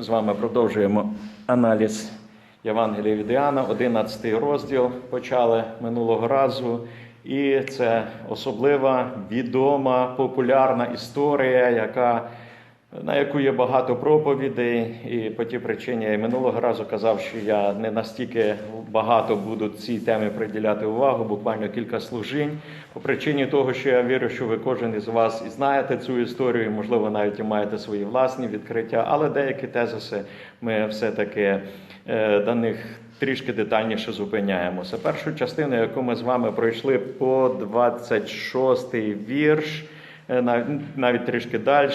З вами продовжуємо аналіз Євангелія від Іоанна, 11 розділ почали минулого разу. І це особлива, відома, популярна історія, яка, на яку є багато проповідей. І по тій причині я минулого разу казав, що я не настільки багато буду цій темі приділяти увагу, буквально кілька служінь. По причині того, що я вірю, що ви кожен із вас і знаєте цю історію, і, можливо, навіть і маєте свої власні відкриття, але деякі тезиси ми все-таки е, до них трішки детальніше зупиняємося. Першу частину, яку ми з вами пройшли по 26 вірш. Е, Навіть трішки далі,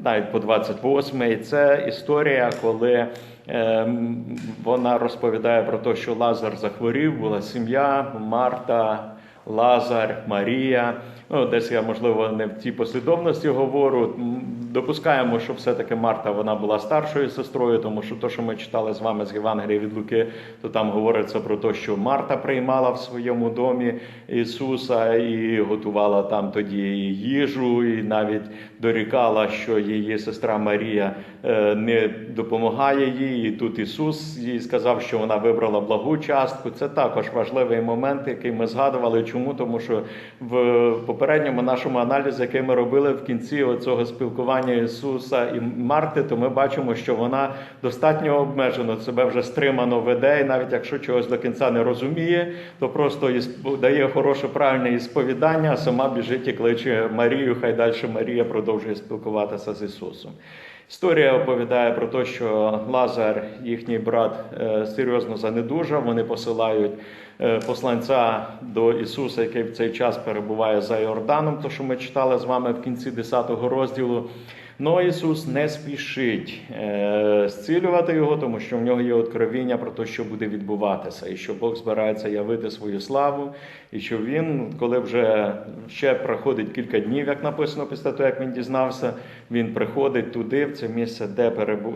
навіть по 28 Це історія, коли ем, вона розповідає про те, що Лазар захворів, була сім'я, Марта, Лазар, Марія. Ну, десь я, можливо, не в цій послідовності говорю. Допускаємо, що все-таки Марта вона була старшою сестрою, тому що те, що ми читали з вами з Євангелія від Луки, то там говориться про те, що Марта приймала в своєму домі Ісуса і готувала там тоді їжу, і навіть дорікала, що її сестра Марія е, не допомагає їй. І тут Ісус їй сказав, що вона вибрала благу частку. Це також важливий момент, який ми згадували. Чому? Тому що в попередньому нашому аналізі, який ми робили в кінці цього спілкування Ісуса і Марти, то ми бачимо, що вона достатньо обмежено себе вже стримано веде, і навіть якщо чогось до кінця не розуміє, то просто дає хороше правильне ісповідання, а сама біжить і кличе Марію. Хай далі Марія продовжує спілкуватися з Ісусом. Історія оповідає про те, що Лазар, їхній брат, е, серйозно занедужав. Вони посилають посланця до Ісуса, який в цей час перебуває за Йорданом, то що ми читали з вами в кінці 10 розділу. Но Ісус не спішить е, зцілювати його, тому що в нього є откровіння про те, що буде відбуватися, і що Бог збирається явити свою славу, і що він, коли вже ще проходить кілька днів, як написано після того, як він дізнався, він приходить туди, в це місце, де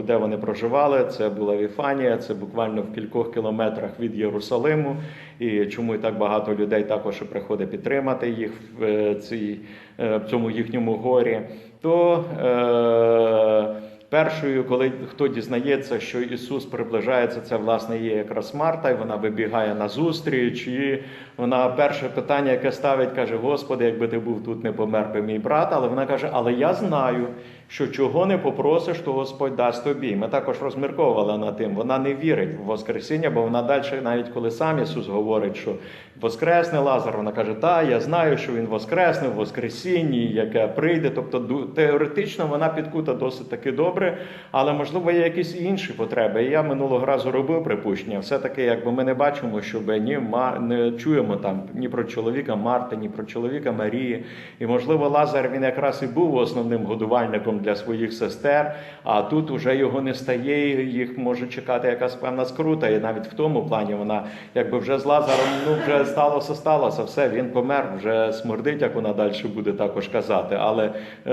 де вони проживали. Це була Віфанія, це буквально в кількох кілометрах від Єрусалиму. І чому так багато людей також приходить підтримати їх в е, цій е, в цьому їхньому горі. То е, першою, коли хто дізнається, що Ісус приближається, це власне є якраз Марта, і вона вибігає на зустріч, і вона перше питання, яке ставить, каже: Господи, якби ти був тут, не помер би мій брат. Але вона каже: Але я знаю, що чого не попросиш, то Господь дасть тобі. Ми також розмірковували над тим. Вона не вірить в Воскресіння, бо вона далі, навіть коли сам Ісус говорить, що Воскресне Лазар, вона каже, так, я знаю, що він воскресне в Воскресінні, яке прийде. Тобто теоретично вона підкута досить таки добре, але можливо є якісь інші потреби. І я минулого разу робив припущення. Все-таки, якби ми не бачимо, щоб ні не чуємо там ні про чоловіка Марти, ні про чоловіка Марії. І можливо, Лазар він якраз і був основним годувальником для своїх сестер, а тут уже його не стає, їх може чекати якась певна скрута. І навіть в тому плані вона якби вже з Лазаром ну вже сталося, сталося, все, він помер, вже смердить, як вона далі буде також казати. Але е,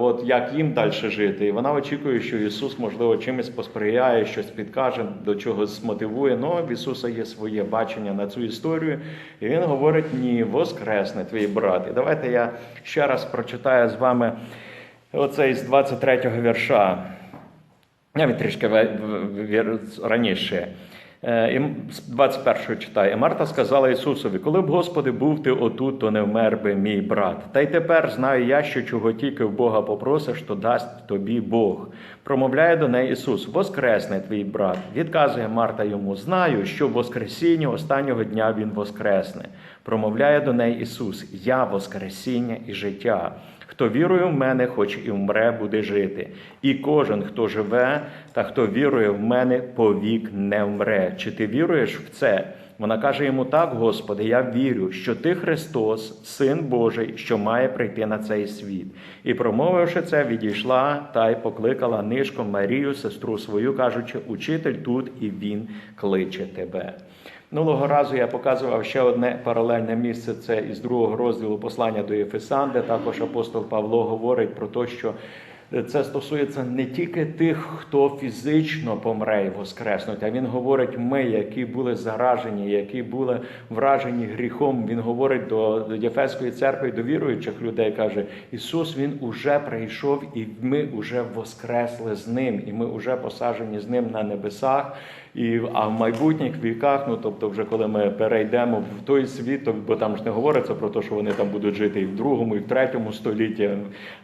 от як їм далі жити? І вона очікує, що Ісус, можливо, чимось посприяє, щось підкаже, до чогось змотивує. Ну, в Ісуса є своє бачення на цю історію. І він говорить: ні, воскресне твій брат. І давайте я ще раз прочитаю з вами оцей з 23-го вірша. Навіть трішки раніше. Е, з 21-го читає. Марта сказала Ісусові: Коли б, Господи, був ти отут, то не вмер би мій брат. Та й тепер знаю я, що чого тільки в Бога попросиш, то дасть тобі Бог. Промовляє до неї Ісус: Воскресне твій брат. Відказує Марта йому: Знаю, що в Воскресіння останнього дня він воскресне. Промовляє до неї Ісус: Я Воскресіння і життя. Хто вірує в мене, хоч і вмре, буде жити. І кожен, хто живе та хто вірує в мене, повік не вмре. Чи ти віруєш в це? Вона каже йому: Так, Господи, я вірю, що ти Христос, Син Божий, що має прийти на цей світ. І, промовивши це, відійшла та й покликала нишком Марію, сестру свою, кажучи: Учитель тут, і він кличе тебе. Минулого разу я показував ще одне паралельне місце. Це із другого розділу послання до Єфесан, де також апостол Павло говорить про те, що це стосується не тільки тих, хто фізично помре і воскреснуть, а він говорить, ми, які були заражені, які були вражені гріхом. Він говорить до Єфеської церкви, до віруючих людей, каже: Ісус Він уже прийшов, і ми вже воскресли з ним, і ми вже посаджені з ним на небесах. І, а в майбутніх віках, ну тобто, вже коли ми перейдемо в той світ, бо там ж не говориться про те, що вони там будуть жити і в другому, і в третьому столітті.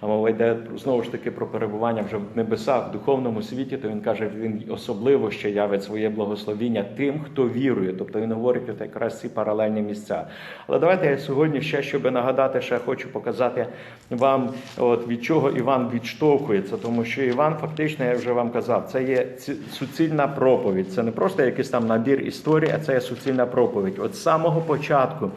А мова йде знову ж таки про перебування вже в небесах, в духовному світі, то він каже, він особливо ще явить своє благословіння тим, хто вірує. Тобто він говорить от якраз ці паралельні місця. Але давайте я сьогодні ще, щоб нагадати, ще хочу показати вам, от від чого Іван відштовхується, тому що Іван, фактично, я вже вам казав, це є ці- суцільна проповідь. Це не просто якийсь там набір історій, а це є суцільна проповідь. От з самого початку,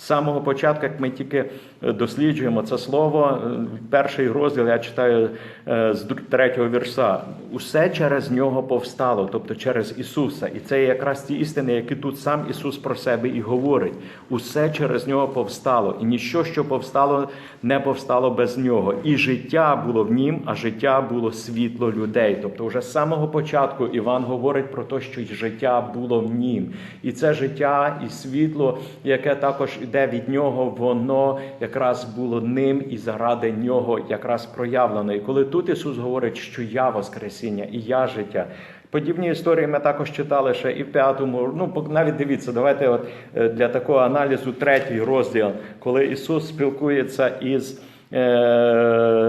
з самого початку, як ми тільки е, досліджуємо це слово, е, перший розділ я читаю е, з третього вірша. Усе через нього повстало, тобто через Ісуса. І це якраз ті істини, які тут сам Ісус про себе і говорить. Усе через нього повстало, і ніщо, що повстало, не повстало без нього. І життя було в нім, а життя було світло людей. Тобто, вже з самого початку Іван говорить про те, що життя було в нім. І це життя і світло, яке також іде від нього, воно якраз було ним і заради нього якраз проявлено. І коли тут Ісус говорить, що я Воскресіння і я життя. Подібні історії ми також читали ще і в п'ятому. Ну, навіть дивіться, давайте от е, для такого аналізу третій розділ, коли Ісус спілкується із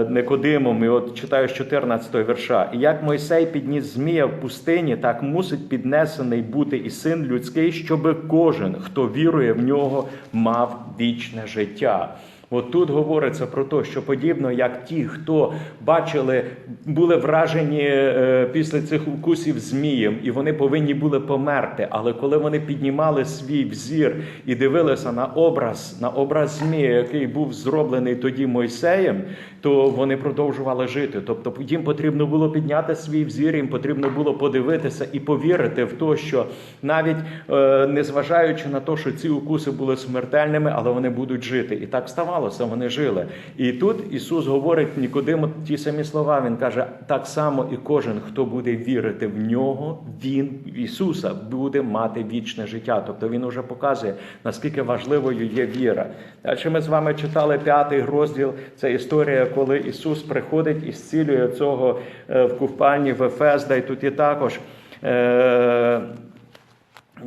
Никодимом, і от читаю з 14 верша. І як Мойсей підніс змія в пустині, так мусить піднесений бути і син людський, щоби кожен, хто вірує в нього, мав вічне життя. От тут говориться про те, що подібно як ті, хто бачили, були вражені е, після цих укусів змієм, і вони повинні були померти. Але коли вони піднімали свій взір і дивилися на образ, на образ змія, який був зроблений тоді Мойсеєм, то вони продовжували жити. Тобто їм потрібно було підняти свій взір, їм потрібно було подивитися і повірити в те, що навіть е, незважаючи на те, що ці укуси були смертельними, але вони будуть жити. І так ставалося, вони жили. І тут Ісус говорить Нікодиму ті самі слова. Він каже: так само і кожен, хто буде вірити в нього, він в Ісуса буде мати вічне життя. Тобто Він уже показує, наскільки важливою є віра. Далі ми з вами читали п'ятий розділ. Це історія, коли Ісус приходить і зцілює цього е, в купальні в Ефезда. І тут є також. е,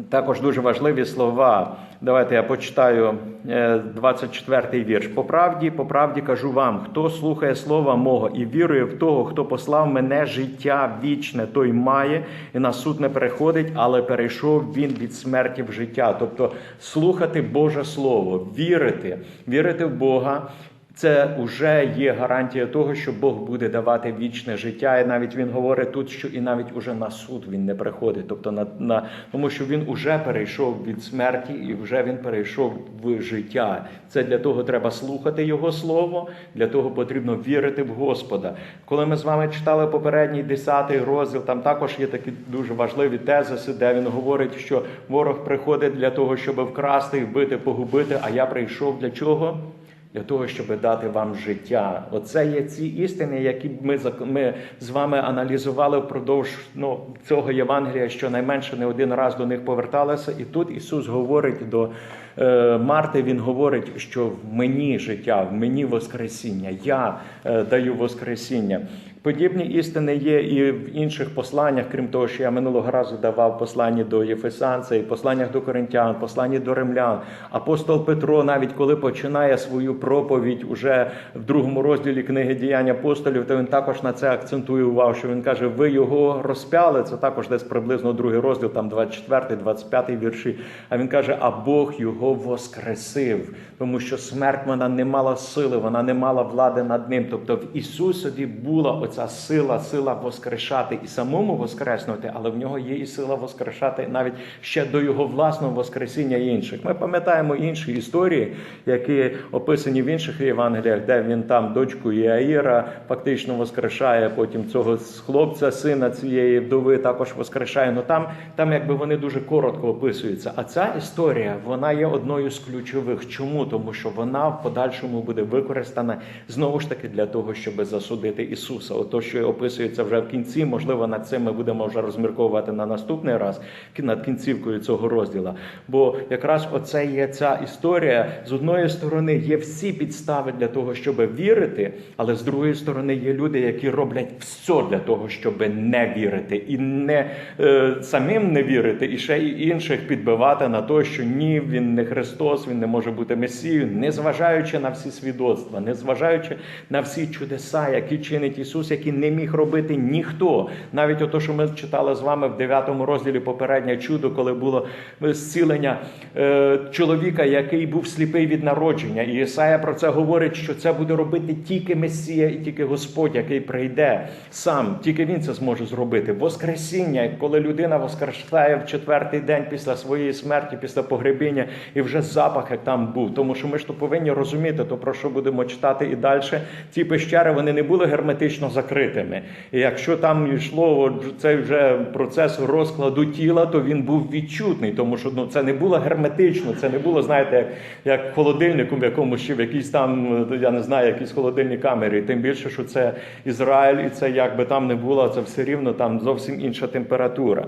також дуже важливі слова. Давайте я почитаю е, 24-й вірш. По правді, по правді кажу вам, хто слухає слова мого і вірує в того, хто послав мене життя вічне, той має і на суд не переходить, але перейшов він від смерті в життя. Тобто слухати Боже Слово, вірити, вірити в Бога. Це вже є гарантія того, що Бог буде давати вічне життя. І навіть він говорить тут, що і навіть уже на суд він не приходить. Тобто на, на тому, що він уже перейшов від смерті і вже він перейшов в життя. Це для того треба слухати Його слово, для того потрібно вірити в Господа. Коли ми з вами читали попередній 10 розділ, там також є такі дуже важливі тезиси, де він говорить, що ворог приходить для того, щоб вкрасти, вбити, погубити. А я прийшов для чого? Для того, щоб дати вам життя. Оце є ці істини, які ми, ми з вами аналізували впродовж ну, цього Євангелія, що найменше не один раз до них поверталися. І тут Ісус говорить до е, Марти, Він говорить, що в мені життя, в мені Воскресіння, я е, даю Воскресіння. Подібні істини є і в інших посланнях, крім того, що я минулого разу давав послання до Єфесян, це і посланнях до Коринтян, послання до римлян. Апостол Петро, навіть коли починає свою проповідь уже в другому розділі книги діянь апостолів, то він також на це акцентує увагу, що він каже: ви його розпяли. Це також десь приблизно другий розділ, там 24, 25 вірші. А він каже: а Бог його воскресив, тому що смерть вона не мала сили, вона не мала влади над ним. Тобто в Ісусові була оця оця сила, сила воскрешати і самому воскреснути, але в нього є і сила воскрешати навіть ще до його власного воскресіння інших. Ми пам'ятаємо інші історії, які описані в інших Євангеліях, де він там дочку Іаїра фактично воскрешає, потім цього хлопця, сина цієї вдови також воскрешає. Ну там, там якби вони дуже коротко описуються. А ця історія вона є одною з ключових. Чому? Тому що вона в подальшому буде використана знову ж таки для того, щоб засудити Ісуса. Ото, що описується вже в кінці, можливо, над цим ми будемо вже розмірковувати на наступний раз над кінцівкою цього розділа. Бо якраз оце є ця історія. З одної сторони є всі підстави для того, щоб вірити, але з другої сторони є люди, які роблять все для того, щоб не вірити, і не е, самим не вірити, і ще й інших підбивати на те, що ні, він не Христос, він не може бути Месією, незважаючи на всі свідоцтва, незважаючи на всі чудеса, які чинить Ісус, які не міг робити ніхто. Навіть ото, що ми читали з вами в 9 розділі попереднє чудо, коли було зцілення е, чоловіка, який був сліпий від народження. І Ісая про це говорить, що це буде робити тільки Месія і тільки Господь, який прийде сам. Тільки він це зможе зробити. Воскресіння, коли людина воскрешає в четвертий день після своєї смерті, після погребіння, і вже запах як там був. Тому що ми ж то повинні розуміти, то про що будемо читати і далі. Ці пещери вони не були герметично закритими. І якщо там йшло цей вже процес розкладу тіла, то він був відчутний, тому що ну це не було герметично, це не було, знаєте, як, як холодильником, в якому ще в якійсь там, я не знаю, якісь холодильні камері. Тим більше, що це Ізраїль, і це як би там не було, це все рівно там зовсім інша температура.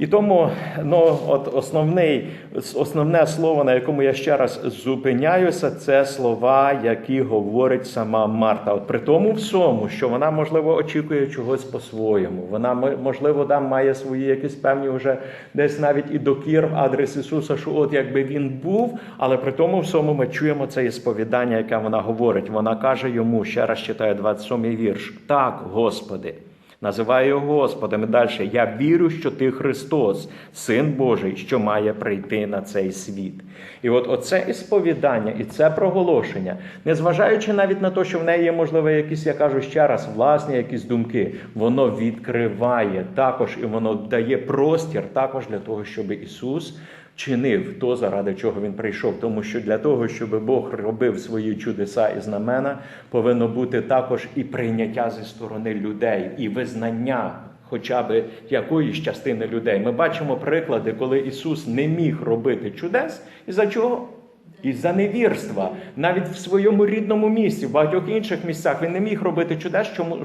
І тому ну, от основний, основне слово, на якому я ще раз зупиняюся, це слова, які говорить сама Марта. От при тому всьому, що вона, можливо, очікує чогось по-своєму. Вона, можливо, там має свої якісь певні вже десь навіть і докір в адрес Ісуса, що от якби він був, але при тому всьому ми чуємо це і сповідання, яке вона говорить. Вона каже йому, ще раз читаю 27-й вірш: Так, Господи. Називає його Господом і далі. Я вірю, що ти Христос, Син Божий, що має прийти на цей світ. І от оце ісповідання і це проголошення, незважаючи навіть на те, що в неї є, можливо, якісь, я кажу ще раз, власні якісь думки, воно відкриває також і воно дає простір також для того, щоб Ісус чинив то, заради чого він прийшов. Тому що для того, щоб Бог робив свої чудеса і знамена, повинно бути також і прийняття зі сторони людей, і визнання. Хоча б якоїсь частини людей. Ми бачимо приклади, коли Ісус не міг робити чудес, і за чого? Із-за невірства, навіть в своєму рідному місці, в багатьох інших місцях він не міг робити чудес, чому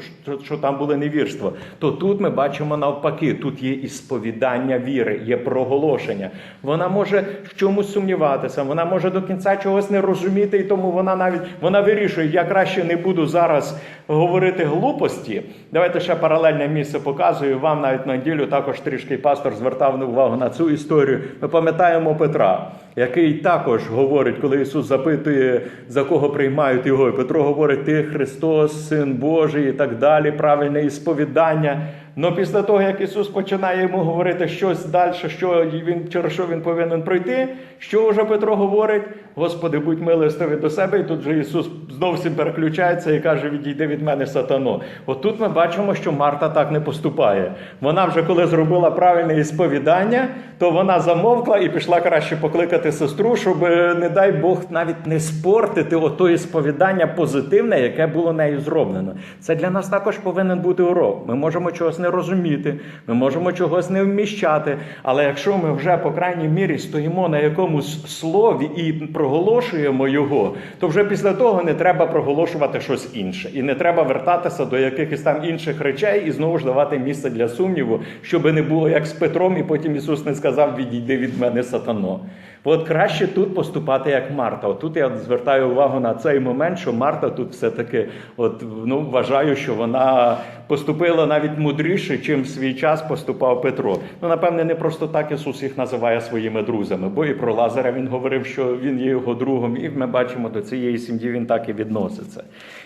що, там було невірство. То тут ми бачимо навпаки, тут є і сповідання віри, є проголошення. Вона може в чомусь сумніватися, вона може до кінця чогось не розуміти, і тому вона навіть вона вирішує, я краще не буду зараз говорити глупості. Давайте ще паралельне місце показую. Вам навіть на неділю також трішки пастор звертав увагу на цю історію. Ми пам'ятаємо Петра, який також говорить, коли Ісус запитує, за кого приймають його. І Петро говорить: Ти Христос, Син Божий, і так далі, правильне ісповідання. Но після того, як Ісус починає йому говорити щось далі, що він, через що він повинен пройти, що вже Петро говорить? Господи, будь милостивий до себе, і тут же Ісус зовсім переключається і каже: Відійди від мене, сатано. От тут ми бачимо, що Марта так не поступає. Вона вже коли зробила правильне ісповідання, то вона замовкла і пішла краще покликати сестру, щоб, не дай Бог, навіть не спортити ото ісповідання позитивне, яке було нею зроблено. Це для нас також повинен бути урок. Ми можемо чогось не розуміти, ми можемо чогось не вміщати. Але якщо ми вже, по крайній мірі, стоїмо на якомусь слові і проголошуємо його, то вже після того не треба проголошувати щось інше. І не треба вертатися до якихось там інших речей і знову ж давати місце для сумніву, щоб не було як з Петром, і потім Ісус не сказав: Відійди від мене, сатано. От краще тут поступати як Марта. От тут я звертаю увагу на цей момент, що Марта тут все-таки от, ну, вважаю, що вона поступила навіть мудріше, чим в свій час поступав Петро. Ну, напевне, не просто так Ісус їх називає своїми друзями, бо і про Лазаря він говорив, що він є його другом, і ми бачимо, до цієї сім'ї він так і відноситься.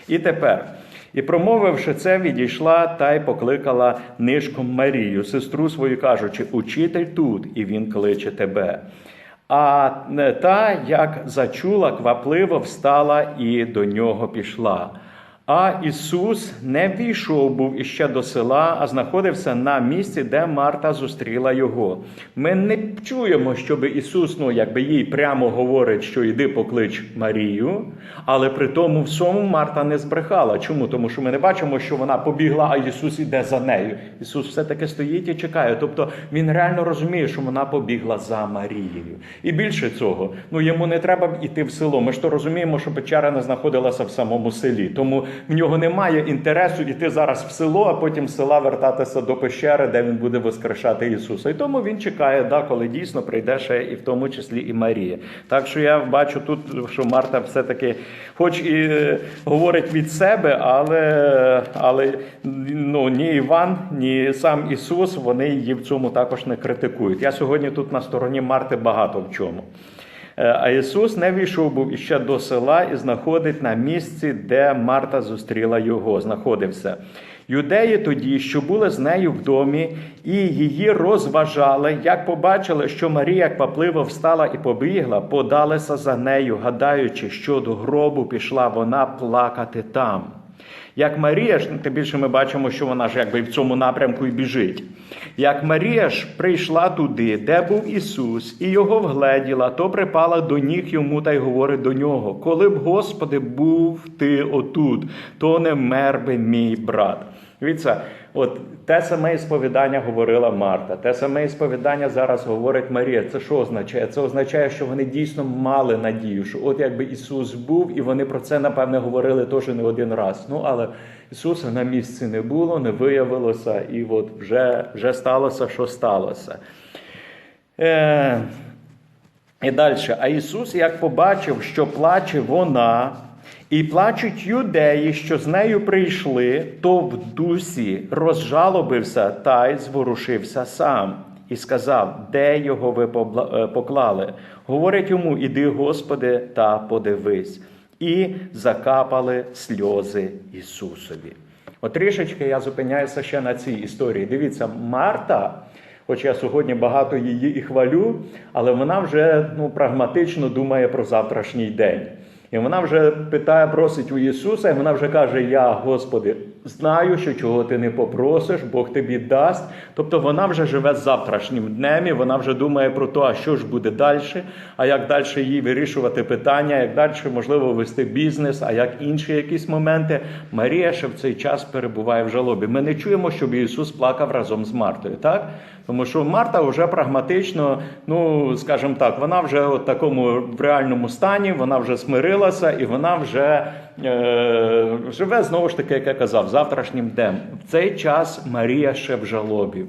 І тепер. І, промовивши це, відійшла та й покликала нишком Марію, сестру свою, кажучи, учитель тут, і він кличе тебе. А та, як зачула, квапливо встала і до нього пішла. А Ісус не війшов був іще до села, а знаходився на місці, де Марта зустріла його. Ми не чуємо, щоб Ісус, ну якби їй прямо говорить, що йди поклич Марію, але при тому всьому Марта не збрехала. Чому? Тому що ми не бачимо, що вона побігла, а Ісус іде за нею. Ісус все-таки стоїть і чекає. Тобто він реально розуміє, що вона побігла за Марією. І більше цього, ну йому не треба йти в село. Ми ж то розуміємо, що печера не знаходилася в самому селі. Тому в нього немає інтересу йти зараз в село, а потім з села вертатися до пещери, де він буде воскрешати Ісуса. І тому він чекає, да, коли дійсно прийде ще і в тому числі і Марія. Так що я бачу тут, що Марта все-таки, хоч і е, говорить від себе, але, але ну, ні Іван, ні сам Ісус, вони її в цьому також не критикують. Я сьогодні тут на стороні Марти багато в чому. Е, А Ісус не війшов був іще до села і знаходить на місці, де Марта зустріла його, знаходився. Юдеї тоді, що були з нею в домі, і її розважали, як побачили, що Марія квапливо встала і побігла, подалися за нею, гадаючи, що до гробу пішла вона плакати там. Як Марія ж, тим більше ми бачимо, що вона ж якби в цьому напрямку і біжить. Як Марія ж прийшла туди, де був Ісус, і його вгледіла, то припала до ніг йому та й говорить до нього: Коли б, Господи, був ти отут, то не мер би мій брат. Дивіться, от те саме сповідання говорила Марта, те саме сповідання зараз говорить Марія. Це що означає? Це означає, що вони дійсно мали надію, що от якби Ісус був, і вони про це напевне говорили теж не один раз. Ну але Ісуса на місці не було, не виявилося, і от вже, вже сталося, що сталося. Е, і далі. А Ісус, як побачив, що плаче вона, і плачуть юдеї, що з нею прийшли, то в дусі розжалобився та й зворушився сам. І сказав, де його ви е, поклали. Говорить йому, іди, Господи, та подивись. І закапали сльози Ісусові. От трішечки я зупиняюся ще на цій історії. Дивіться, Марта, хоч я сьогодні багато її і хвалю, але вона вже ну, прагматично думає про завтрашній день. І вона вже питає, просить у Ісуса, і вона вже каже: Я, Господи, знаю, що чого ти не попросиш, Бог тобі дасть. Тобто вона вже живе завтрашнім днем, і вона вже думає про те, а що ж буде далі, а як далі їй вирішувати питання, як далі можливо вести бізнес, а як інші якісь моменти. Марія ще в цей час перебуває в жалобі. Ми не чуємо, щоб Ісус плакав разом з Мартою, так? Тому що Марта вже прагматично, ну скажімо так, вона вже в такому в реальному стані, вона вже смирилася і вона вже живе знову ж таки, як я казав, завтрашнім днем. В цей час Марія ще в жалобі,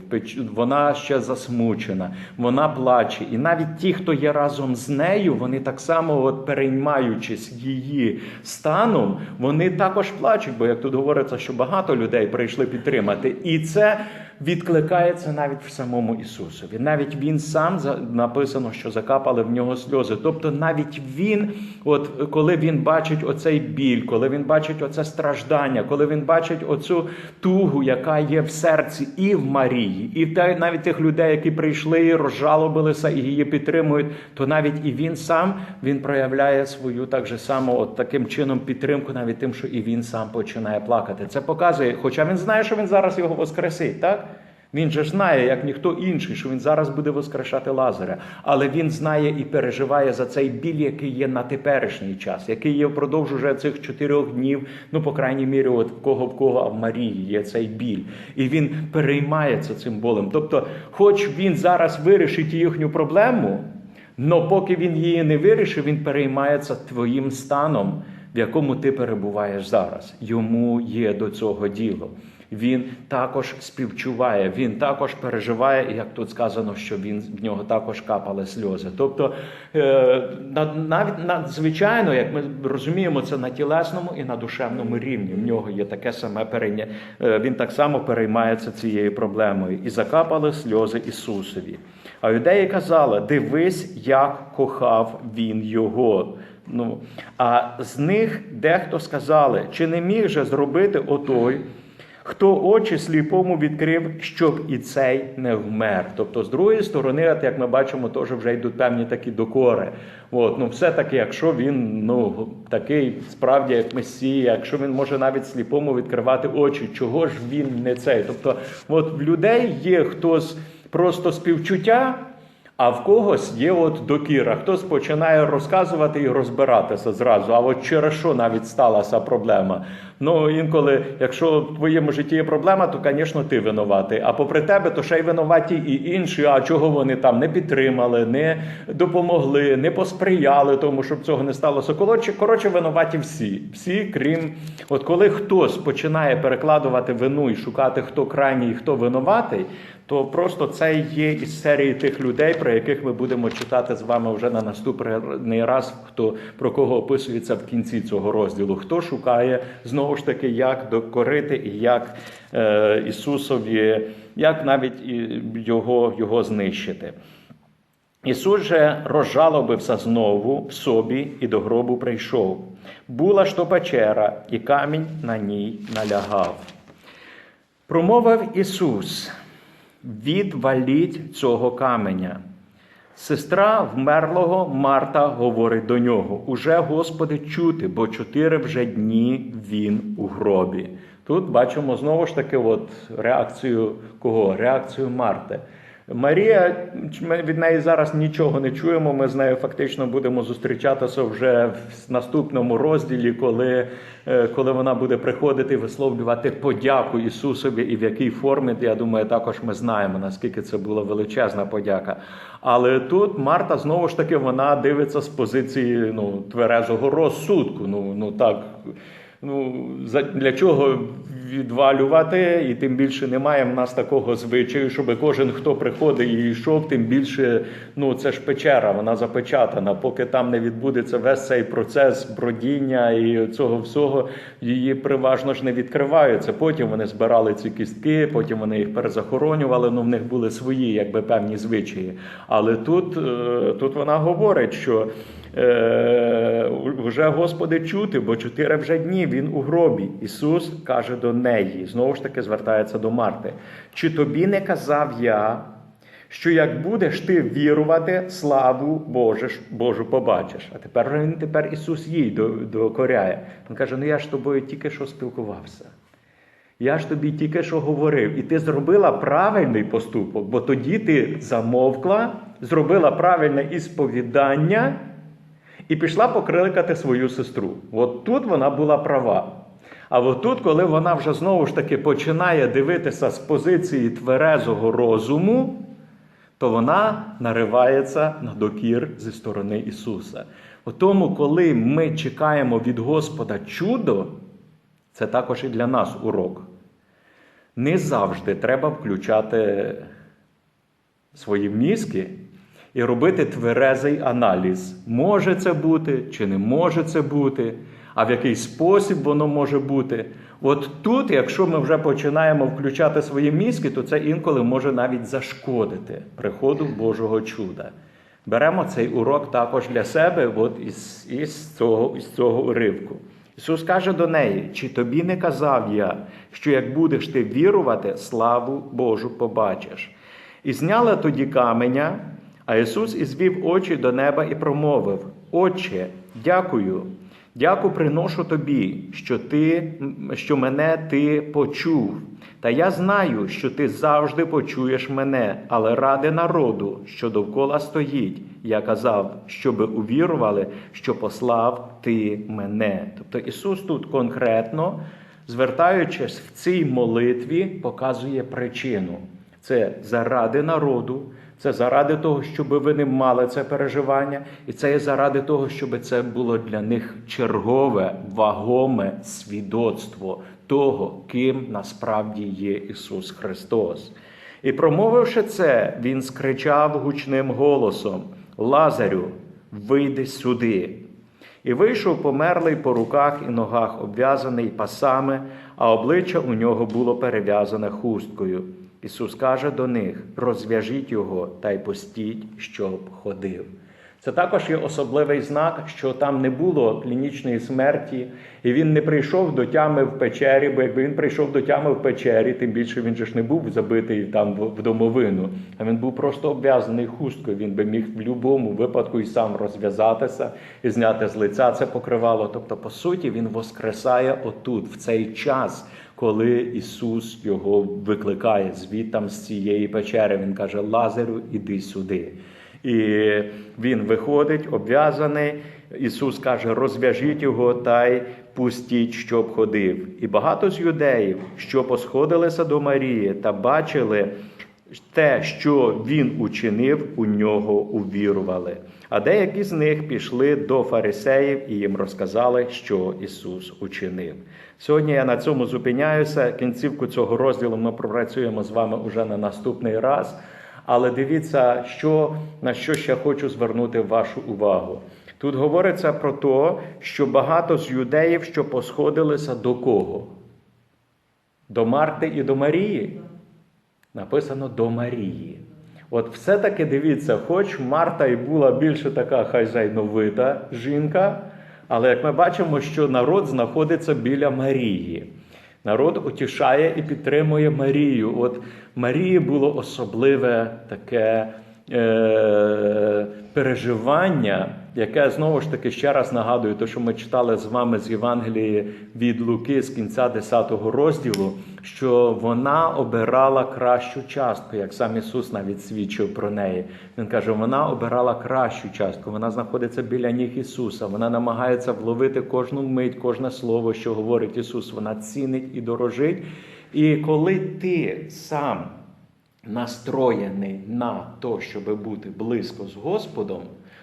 вона ще засмучена, вона плаче. І навіть ті, хто є разом з нею, вони так само, от переймаючись її станом, вони також плачуть, бо як тут говориться, що багато людей прийшли підтримати. І це відкликається навіть в самому Ісусові. Навіть він сам написано, що закапали в нього сльози. Тобто, навіть він, от коли він бачить оцей біль, коли він бачить оце страждання, коли він бачить оцю тугу, яка є в серці і в Марії, і навіть тих людей, які прийшли і розжалобилися і її підтримують, то навіть і він сам він проявляє свою так же само, от таким чином підтримку, навіть тим, що і він сам починає плакати. Це показує, хоча він знає, що він зараз його воскресить, так? Він же знає, як ніхто інший, що він зараз буде воскрешати Лазаря. Але він знає і переживає за цей біль, який є на теперішній час, який є впродовж уже цих чотирьох днів. Ну, по крайній мірі, от кого в кого, а в Марії є цей біль. І він переймається цим болем. Тобто, хоч він зараз вирішить їхню проблему, але поки він її не вирішив, він переймається твоїм станом, в якому ти перебуваєш зараз. Йому є до цього діло. Він також співчуває, він також переживає, і як тут сказано, що він в нього також капали сльози. Тобто, е, на- навіть надзвичайно, як ми розуміємо, це на тілесному і на душевному рівні. В нього є таке саме перейня. е, Він так само переймається цією проблемою. І закапали сльози Ісусові. А юдеї казали: дивись, як кохав він його. Ну, а з них дехто сказали, чи не міг же зробити отой, Хто очі сліпому відкрив, щоб і цей не вмер. Тобто, з другої сторони, от як ми бачимо, теж вже йдуть певні такі докори. От, ну, все-таки, якщо він ну, такий справді як месія, якщо він може навіть сліпому відкривати очі, чого ж він не цей? Тобто, от в людей є хтось просто співчуття. А в когось є от докіра, хтось починає розказувати і розбиратися зразу. А от через що навіть сталася проблема? Ну інколи, якщо в твоєму житті є проблема, то, звісно, ти винуватий. А попри тебе, то ще й винуваті і інші. А чого вони там не підтримали, не допомогли, не посприяли тому, щоб цього не сталося. Коротше, винуваті всі. Всі, крім от коли хтось починає перекладувати вину і шукати, хто крайній, хто винуватий, то просто це є із серії тих людей, про яких ми будемо читати з вами вже на наступний раз, хто про кого описується в кінці цього розділу. Хто шукає знову ж таки, як докорити і як е, Ісусові, як навіть його, його знищити. Ісус же розжалобився знову в собі і до гробу прийшов. Була ж то печера, і камінь на ній налягав. Промовив Ісус відваліть цього каменя. Сестра вмерлого Марта говорить до нього: Уже, Господи, чути, бо чотири вже дні він у гробі. Тут бачимо знову ж таки от реакцію кого? Реакцію Марти. Марія, ми від неї зараз нічого не чуємо. Ми з нею фактично будемо зустрічатися вже в наступному розділі, коли е, коли вона буде приходити висловлювати подяку Ісусові, і в якій формі, я думаю, також ми знаємо, наскільки це була величезна подяка. Але тут Марта знову ж таки вона дивиться з позиції ну, тверезого розсудку. Ну, ну так. Ну, для чого відвалювати, і тим більше немає в нас такого звичаю, щоб кожен, хто приходить і йшов, тим більше ну це ж печера, вона запечатана. Поки там не відбудеться весь цей процес бродіння і цього всього, її приважно ж не відкриваються. Потім вони збирали ці кістки, потім вони їх перезахоронювали. Ну в них були свої, якби певні звичаї. Але тут, е, тут вона говорить, що. Е, вже Господи чути, бо чотири вже дні він у гробі. Ісус каже до неї, знову ж таки звертається до Марти. Чи тобі не казав я, що як будеш ти вірувати, славу Божиш, Божу побачиш? А тепер він тепер Ісус їй докоряє. Він каже: Ну я ж тобою тільки що спілкувався. Я ж тобі тільки що говорив, і ти зробила правильний поступок, бо тоді ти замовкла, зробила правильне ісповідання і пішла покликати свою сестру. От тут вона була права. А от тут, коли вона вже знову ж таки починає дивитися з позиції тверезого розуму, то вона наривається на докір зі сторони Ісуса. У тому, коли ми чекаємо від Господа чудо, це також і для нас урок. Не завжди треба включати свої мізки і робити тверезий аналіз, може це бути чи не може це бути, а в який спосіб воно може бути. От тут, якщо ми вже починаємо включати свої мізки, то це інколи може навіть зашкодити приходу Божого чуда. Беремо цей урок також для себе от із, із, цього, із цього уривку. Ісус каже до неї: чи тобі не казав я, що як будеш ти вірувати, славу Божу побачиш? І зняла тоді каменя, а Ісус ізвів очі до неба і промовив: Отче, дякую, дяку приношу тобі, що ти, що мене ти почув. Та я знаю, що ти завжди почуєш мене, але ради народу, що довкола стоїть, я казав, щоби увірували, що послав ти мене. Тобто Ісус тут конкретно, звертаючись в цій молитві, показує причину. Це заради народу, це заради того, щоб вони мали це переживання, і це є заради того, щоб це було для них чергове, вагоме свідоцтво того, ким насправді є Ісус Христос. І промовивши це, Він скричав гучним голосом: Лазарю, вийди сюди. І вийшов померлий по руках і ногах, обв'язаний пасами, а обличчя у нього було перев'язане хусткою. Ісус каже до них: розв'яжіть його та й пустіть, щоб ходив. Це також є особливий знак, що там не було клінічної смерті, і він не прийшов до тями в печері, бо якби він прийшов до тями в печері, тим більше він же ж не був забитий там в домовину, а він був просто обв'язаний хусткою. Він би міг в будь-якому випадку і сам розв'язатися і зняти з лиця це покривало. Тобто, по суті, він воскресає отут, в цей час, коли Ісус його викликає звідтам з цієї печери. Він каже: Лазарю, іди сюди. І він виходить, обв'язаний. Ісус каже: розв'яжіть його та й пустіть, щоб ходив. І багато з юдеїв, що посходилися до Марії та бачили те, що він учинив, у нього увірували. А деякі з них пішли до фарисеїв і їм розказали, що Ісус учинив. Сьогодні я на цьому зупиняюся. Кінцівку цього розділу ми пропрацюємо з вами уже на наступний раз. Але дивіться, що, на що ще хочу звернути вашу увагу. Тут говориться про те, що багато з юдеїв, що посходилися до кого? До Марти і до Марії. Написано до Марії. От все-таки дивіться, хоч Марта і була більше така хазяйновита жінка, але як ми бачимо, що народ знаходиться біля Марії. Народ утішає і підтримує Марію. От Марії було особливе таке е, переживання, яке знову ж таки ще раз нагадую, те, що ми читали з вами з Євангелії від Луки з кінця 10 розділу, що вона обирала кращу частку, як сам Ісус навіть свідчив про неї. Він каже, вона обирала кращу частку, вона знаходиться біля ніг Ісуса, вона намагається вловити кожну мить, кожне слово, що говорить Ісус. Вона цінить і дорожить. І коли ти сам настроєний на те, щоб бути близько з Господом,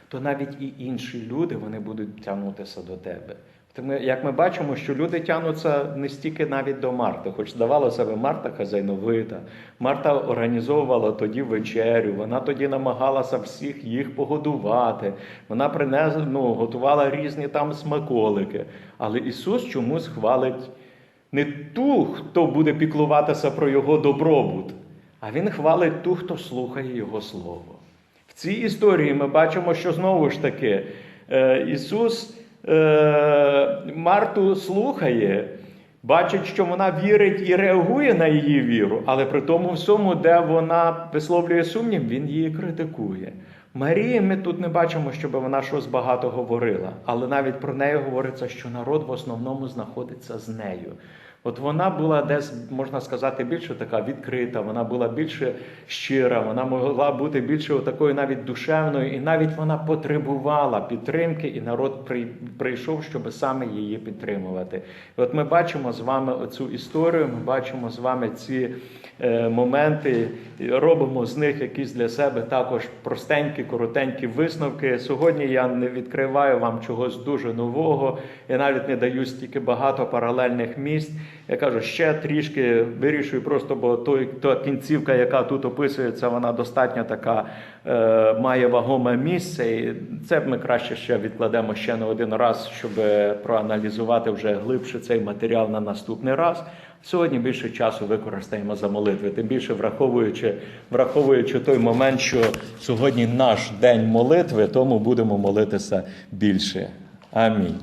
то навіть і інші люди вони будуть тягнутися до тебе. Тому, як ми бачимо, що люди тягнуться не стільки навіть до Марти, хоч здавалося б, Марта хазяйновита, Марта організовувала тоді вечерю, вона тоді намагалася всіх їх погодувати, вона принесла, ну, готувала різні там смаколики. Але Ісус чомусь хвалить не ту, хто буде піклуватися про його добробут, а Він хвалить ту, хто слухає Його Слово. В цій історії ми бачимо, що знову ж таки е, Ісус е, Марту слухає, бачить, що вона вірить і реагує на її віру, але при тому всьому, де вона висловлює сумнів, він її критикує. Марії ми тут не бачимо, щоб вона щось багато говорила, але навіть про неї говориться, що народ в основному знаходиться з нею. От вона була десь, можна сказати, більше така відкрита, вона була більше щира, вона могла бути більше такою навіть душевною, і навіть вона потребувала підтримки, і народ при- прийшов, щоб саме її підтримувати. І от ми бачимо з вами оцю історію, ми бачимо з вами ці е, моменти, робимо з них якісь для себе також простенькі, коротенькі висновки. Сьогодні я не відкриваю вам чогось дуже нового, я навіть не даю стільки багато паралельних місць. Я кажу, ще трішки вирішую, просто бо той, та кінцівка, яка тут описується, вона достатньо така е, має вагоме місце. І це ми краще ще відкладемо ще на один раз, щоб проаналізувати вже глибше цей матеріал на наступний раз. Сьогодні більше часу використаємо за молитви, тим більше враховуючи, враховуючи той момент, що сьогодні наш день молитви, тому будемо молитися більше. Амінь.